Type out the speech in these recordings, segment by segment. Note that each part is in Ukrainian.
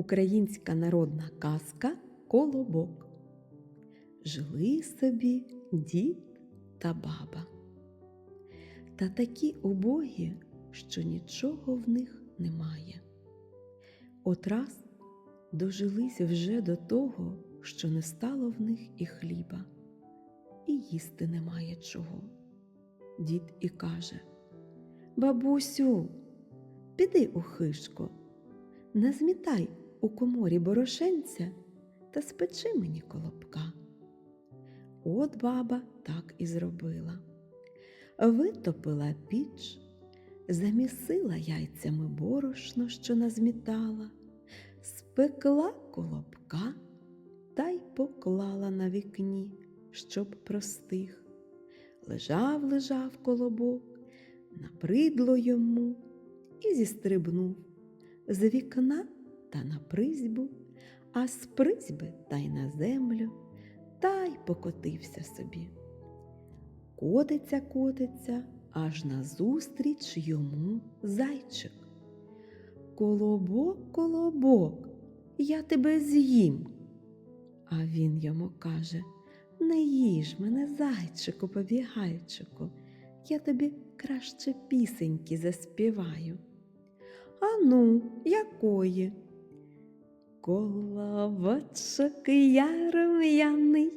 Українська народна казка Колобок. Жили собі дід та баба. Та такі убогі, що нічого в них немає. От раз дожились вже до того, що не стало в них і хліба, і їсти немає чого. Дід і каже Бабусю, піди у хишко, не змітай у коморі борошенця та спечи мені колобка. От баба так і зробила. Витопила піч, замісила яйцями борошно, що назмітала, спекла колобка та й поклала на вікні, щоб простих. Лежав, лежав колобок, набридло йому і зістрибнув з вікна та на призьбу, а з призьби та й на землю, та й покотився собі. Котиться, котиться, аж назустріч йому зайчик. Колобок, колобок, я тебе з'їм. А він йому каже Не їж мене, зайчику, побігайчику, я тобі краще пісеньки заспіваю. Ану, якої? Колобочок я рум'яний,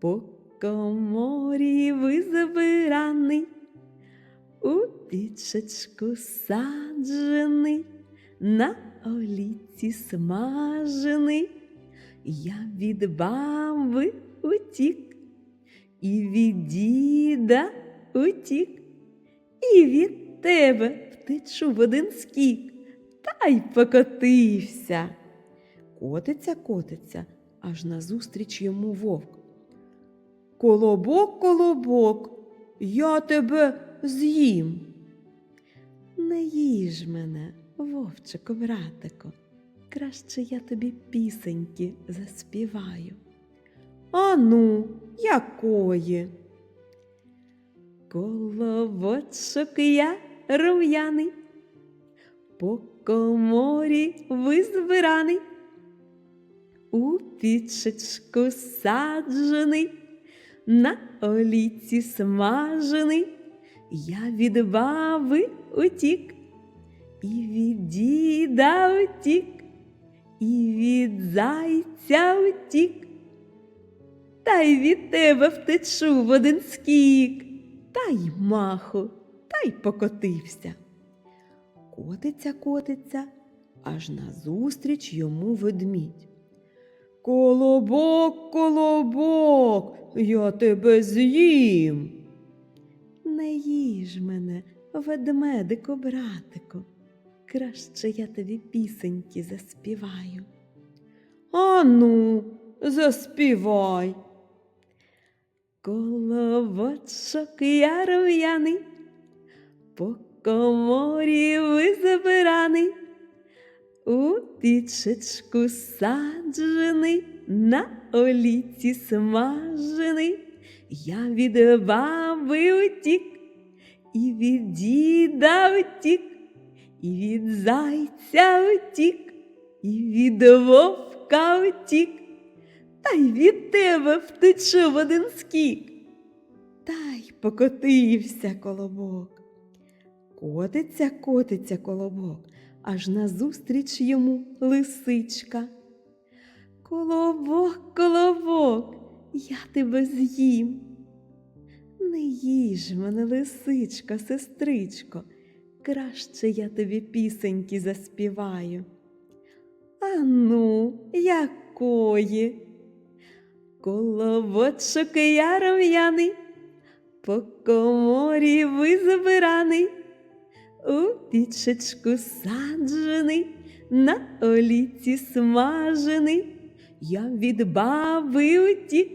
по коморі визбираний, у пічечку саджений, на оліці смажений. Я від баби утік, і від діда утік, і від тебе втечу в один скік, та й покотився. Котиться, котиться, аж назустріч йому вовк. Колобок, колобок, я тебе з'їм. Не їж мене, вовчику, братику, краще я тобі пісеньки заспіваю. Ану, якої? Колобочок я рум'яний, по коморі визбираний, у пічечку саджений, на оліці смажений, я від баби утік, і від діда утік, і від зайця утік, та й від тебе втечу в один скік, та й маху, та й покотився. Котиться, котиться, аж назустріч йому ведмідь. Колобок, колобок, я тебе з'їм. Не їж мене, ведмедику, братику, краще я тобі пісеньки заспіваю. Ану, заспівай. Колобочок я рум'яний, по коморі визбираний, у пічечку саджений, на оліці смажений, я від баби утік, і від діда утік, і від зайця утік, і від вовка утік, та й від тебе втечу в один скік. Та й покотився колобок. Котиться, котиться колобок, аж назустріч йому лисичка. Колобок, колобок, я тебе з'їм. Не їж мене, лисичка, сестричко, краще я тобі пісеньки заспіваю. Ану, якої? Колобочок я рум'яний, по коморі визбираний, у пічечку саджений, на оліці смажений. Я від баби утік,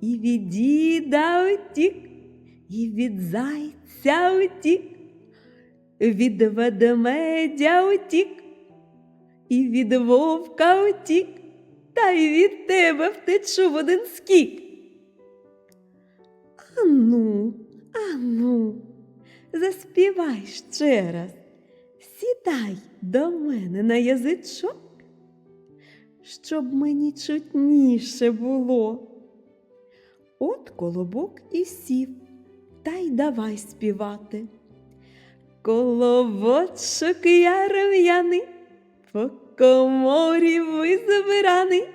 і від діда утік, і від зайця утік, від ведмедя утік, і від вовка утік, та й від тебе втечу в один скік. Ану, заспівай ще раз. Сідай до мене на язичок щоб мені чутніше було. От колобок і сів, та й давай співати. Колобочок я рум'яний, по коморі визбираний.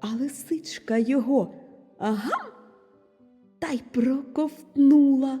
А лисичка його ага, та й проковтнула.